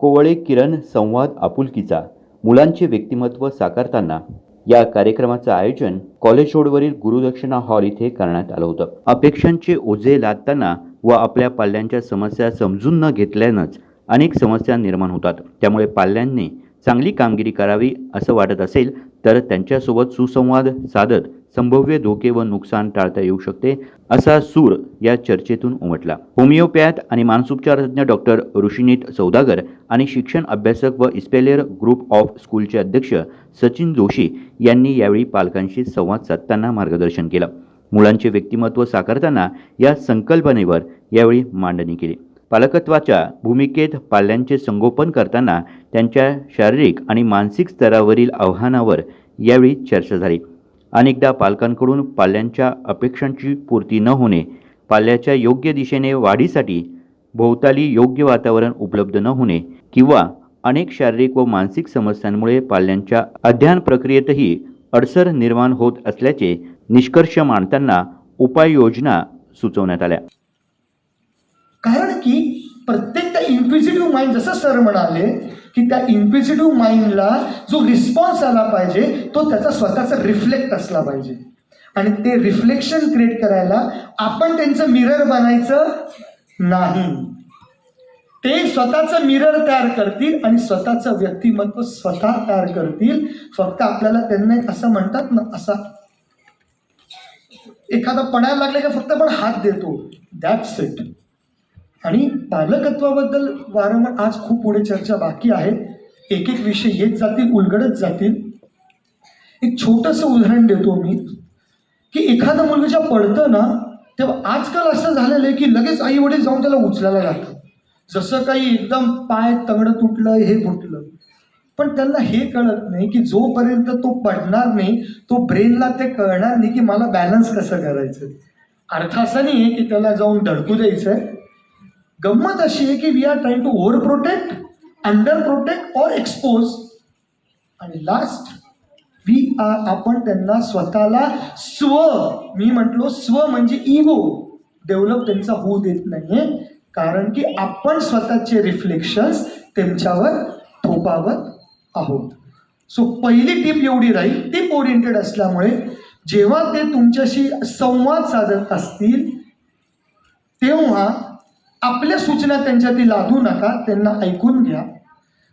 कोवळे किरण संवाद आपुलकीचा मुलांचे व्यक्तिमत्व साकारताना या कार्यक्रमाचं आयोजन कॉलेज रोडवरील गुरुदक्षिणा हॉल इथे करण्यात आलं होतं. अपेक्षांचे ओझे लादताना व आपल्या पाल्यांच्या समस्या समजून न घेतल्यानंच अनेक समस्या निर्माण होतात. त्यामुळे पाल्यांनी चांगली कामगिरी करावी असं वाटत असेल तर त्यांच्यासोबत सुसंवाद साधत संभाव्य धोके व नुकसान टाळता येऊ शकते असा सूर या चर्चेतून उमटला. होमिओपॅथ आणि मानसोपचारतज्ञ डॉक्टर ऋषिनीत सौदागर आणि शिक्षण अभ्यासक व इस्पेलियर ग्रुप ऑफ स्कूलचे अध्यक्ष सचिन जोशी यांनी यावेळी पालकांशी संवाद साधताना मार्गदर्शन केलं. मुलांचे व्यक्तिमत्व साकारताना या संकल्पनेवर यावेळी मांडणी केली. पालकत्वाच्या भूमिकेत पाल्यांचे संगोपन करताना त्यांच्या शारीरिक आणि मानसिक स्तरावरील आव्हानावर यावेळी चर्चा झाली. अनेकदा पालकांकडून पाल्यांच्या अपेक्षांची पूर्ती न होणे पाल्याच्या योग्य दिशेने वाढीसाठी भोवताली योग्य वातावरण उपलब्ध न होणे किंवा अनेक शारीरिक व मानसिक समस्यांमुळे पाल्यांच्या अध्ययन प्रक्रियेतही अडसर निर्माण होत असल्याचे निष्कर्ष मांडताना उपाययोजना सुचवण्यात आल्या. कारण की प्रत्येक त्या इन्क्विजिटिव्ह माइंड जसं सर म्हणाले की त्या इन्क्विजिटिव्ह माइंडला जो रिस्पॉन्स आला पाहिजे तो त्याचा स्वतःचा रिफ्लेक्ट असला पाहिजे. आणि ते रिफ्लेक्शन क्रिएट करायला आपण त्यांचं मिरर बनायचं नाही. ते स्वतःचं मिरर तयार करतील आणि स्वतःचं व्यक्तिमत्व स्वतः तयार करतील. फक्त आपल्याला त्यांना एक असं म्हणतात ना असा एखादा पडायला लागला की फक्त आपण हात देतो. दॅट्स इट आणि पालकत्वाबद्दल वारंवार आज खूप पुढे चर्चा बाकी आहे. एक एक विषय येत जातील उलगडत जातील. एक छोटंसं उदाहरण देतो मी की एखादं मुलगा जेव्हा पडतं ना तेव्हा आजकाल असं झालेलं आहे की लगेच आई वडील जाऊन त्याला उचलायला जातात जसं काही एकदम पाय तंगडं तुटलं हे फुटलं. पण त्यांना हे कळत नाही की जोपर्यंत तो पडणार नाही तो ब्रेनला ते कळणार नाही की मला बॅलन्स कसं करायचं अर्थ असा नाही आहे की त्याला जाऊन धडकू द्यायचं आहे गंमत अशी आहे की we are trying to over protect under protect or expose आणि लास्ट वी आर आपण त्यांना स्वतःला स्व मी म्हटलो स्व म्हणजे इगो डेव्हलप त्यांचा होऊ देत नाहीये. कारण की आपण स्वतःचे रिफ्लेक्शन्स त्यांच्यावर थोपावत आहोत. सो पहिली टीप एवढी राहील टीप ओरिएंटेड असल्यामुळे जेव्हा ते तुमच्याशी संवाद साधत असतील तेव्हा आपल्या सूचना त्यांच्याती लादू नका त्यांना ऐकून घ्या.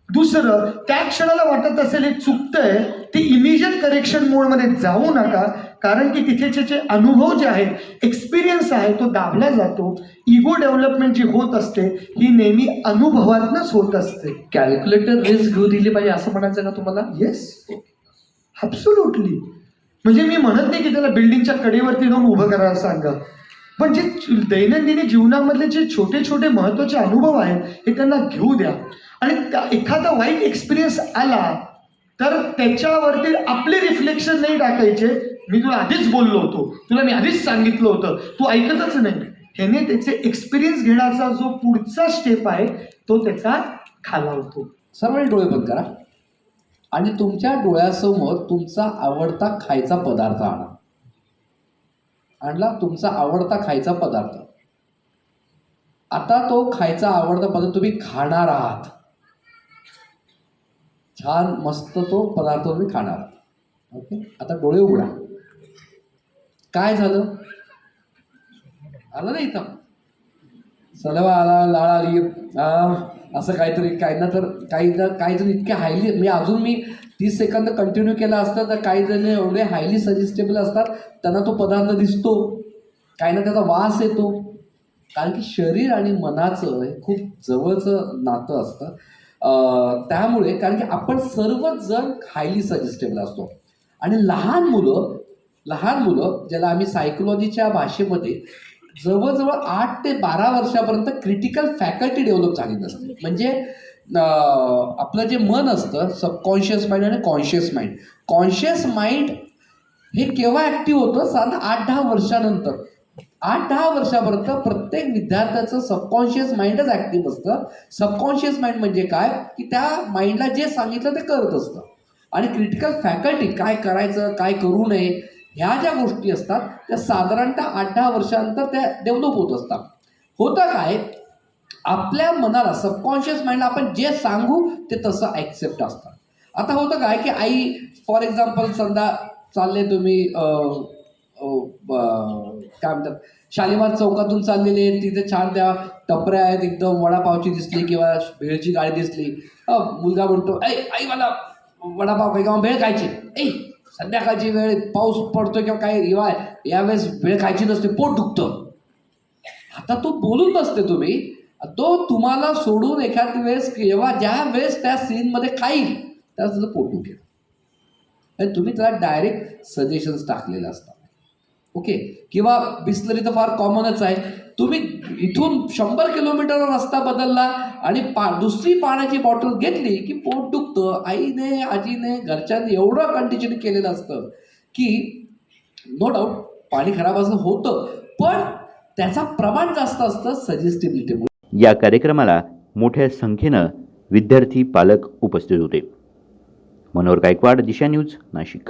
दुसरं त्या क्षणाला वाटत असेल हे चुकतंय ते इमिजिएट करेक्शन मोडमध्ये जाऊ नका कारण की तिथेचे जे अनुभव जे आहेत एक्सपिरियन्स आहे तो दाबला जातो. इगो डेव्हलपमेंट जी होत असते ही नेहमी अनुभवातनंच होत असते. कॅल्क्युलेटर रिस्क घेऊ दिली पाहिजे असं म्हणायचं का तुम्हाला? येस ॲब्सोल्युटली म्हणजे मी म्हणत नाही की त्याला बिल्डिंगच्या कडेवरती जाऊन उभं करायला सांगा. पण जे दैनंदिनी जीवनामधले जे छोटे छोटे महत्त्वाचे अनुभव आहेत हे त्यांना घेऊ द्या. आणि त्या एखादा वाईट एक्सपिरियन्स आला तर त्याच्यावरती आपले रिफ्लेक्शन नाही टाकायचे. मी तुला आधीच बोललो होतो. तुला मी आधीच सांगितलं होतं. तू ऐकतच नाही. ह्याने त्याचे एक्सपिरियन्स घेण्याचा जो पुढचा स्टेप आहे तो त्याचा खाला होतो सरळ डोळे बंद करा. आणि तुमच्या डोळ्यासमोर तुमचा आवडता खायचा पदार्थ आणा. आणला तुमचा आवडता खायचा पदार्थ. आता तो खायचा आवडता पदार्थ तुम्ही खाणार आहात. छान मस्त तो पदार्थ तुम्ही खाणार आहात. ओके? आता डोळे उघडा. काय झालं? आलं ना इथं. सलवा आला लाळ आली असं काहीतरी काही ना तर काही ना काही जण इतके हायली मी अजून मी तीस सेकंद कंटिन्यू केला असता तर काही जण एवढे हायली सजेस्टेबल असतात त्यांना तो पदार्थ दिसतो. काही ना त्याचा वास येतो. कारण की शरीर आणि मनाचं हे खूप जवळचं नातं असतं. त्यामुळे कारण की आपण सर्वच जण हायली सजेस्टेबल असतो. आणि लहान मुलं लहान मुलं ज्याला आम्ही सायकोलॉजीच्या भाषेमध्ये जवळजवळ आठ ते बारा वर्षापर्यंत क्रिटिकल फॅकल्टी डेव्हलप झाली नसते. म्हणजे आपलं जे मन असतं सबकॉन्शियस माइंड आणि कॉन्शियस माइंड कॉन्शियस माइंड हे केव्हा ॲक्टिव्ह होतं? साधारण आठ दहा वर्षानंतर. आठ दहा वर्षापर्यंत प्रत्येक विद्यार्थ्याचं सबकॉन्शियस माइंडच ॲक्टिव्ह असतं. सबकॉन्शियस माइंड म्हणजे काय? की त्या माइंडला जे सांगितलं ते करत असतं. आणि क्रिटिकल फॅकल्टी काय करायचं काय करू नये ह्या ज्या गोष्टी असतात त्या साधारणतः आठ दहा वर्षानंतर त्या डेव्हलप होत असतात. होतं काय? आपल्या मनाला सबकॉन्शियस माइंडला आपण जे सांगू ते तसं ॲक्सेप्ट असतं. आता होतं काय की आई फॉर एक्झाम्पल समजा चालले तुम्ही काय म्हणतात शालिमार चौकातून चाललेले तिथे छान त्या टपऱ्या आहेत एकदम वडापावची दिसली किंवा भेळची गाडी दिसली. मुलगा म्हणतो ऐ आई मला वडापाव काय किंवा भेळ खायची ऐ संध्याकाळची वेळ पाऊस पडतो किंवा काही हिवाळ यावेळेस वेळ खायची नसते पोट दुखतं. आता तो बोलून नसते तुम्ही तो तुम्हाला सोडून एखाद्या वेळेस जेव्हा ज्या वेळेस त्या सीनमध्ये खाईल त्यावेळेस त्याचं पोट दुखेल. आणि तुम्ही त्याला डायरेक्ट सजेशन्स टाकलेले असतात. ओके किंवा बिस्लरी तर फार कॉमनच आहे. तुम्ही इथून शंभर किलोमीटर रस्ता बदलला आणि पा दुसरी पाण्याची बॉटल घेतली की पोट दुखतं. आईने आजीने घरच्यांनी एवढं कंडिशन केलेलं असतं की नो डाऊट पाणी खराब असं होतं. पण त्याचा प्रमाण जास्त असतं सजेस्टिबिलिटीमुळे या कार्यक्रमाला मोठ्या संख्येनं विद्यार्थी पालक उपस्थित होते. मनोहर गायकवाड दिशा न्यूज नाशिक.